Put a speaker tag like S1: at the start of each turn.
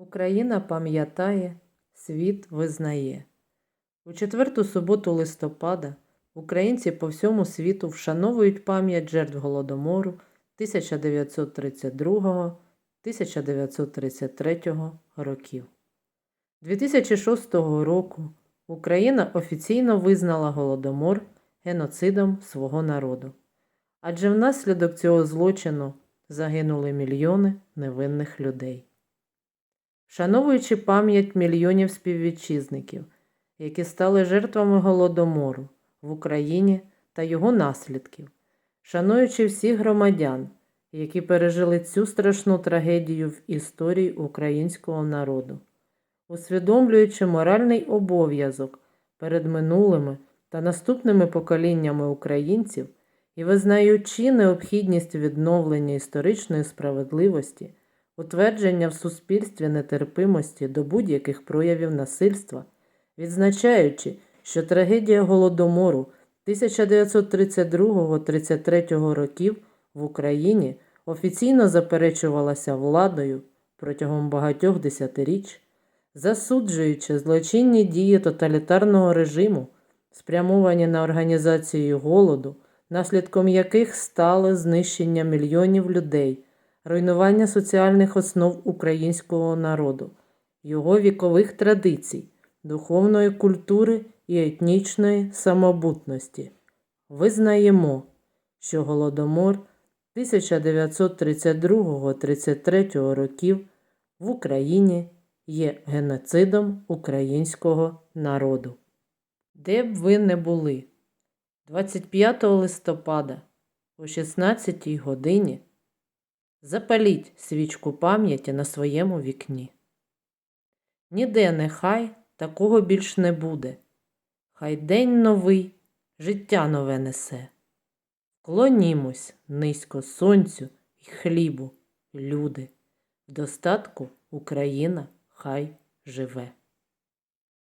S1: Україна пам'ятає, світ визнає. У четверту суботу листопада українці по всьому світу вшановують пам'ять жертв Голодомору 1932-1933 років. 2006 року Україна офіційно визнала Голодомор геноцидом свого народу. Адже внаслідок цього злочину загинули мільйони невинних людей. Вшановуючи пам'ять мільйонів співвітчизників, які стали жертвами Голодомору в Україні та його наслідків, шануючи всіх громадян, які пережили цю страшну трагедію в історії українського народу, усвідомлюючи моральний обов'язок перед минулими та наступними поколіннями українців і визнаючи необхідність відновлення історичної справедливості, утвердження в суспільстві нетерпимості до будь-яких проявів насильства, відзначаючи, що трагедія Голодомору 1932-33 років в Україні офіційно заперечувалася владою протягом багатьох десятиріч, засуджуючи злочинні дії тоталітарного режиму, спрямовані на організацію голоду, наслідком яких стало знищення мільйонів людей, руйнування соціальних основ українського народу, його вікових традицій, духовної культури і етнічної самобутності. Визнаємо, що Голодомор 1932-33 років в Україні є геноцидом українського народу. Де б ви не були, 25 листопада о 16 годині запаліть свічку пам'яті на своєму вікні. Ніде нехай такого більш не буде. Хай день новий життя нове несе. Клонімось низько сонцю й хлібу, люди. В достатку Україна хай живе.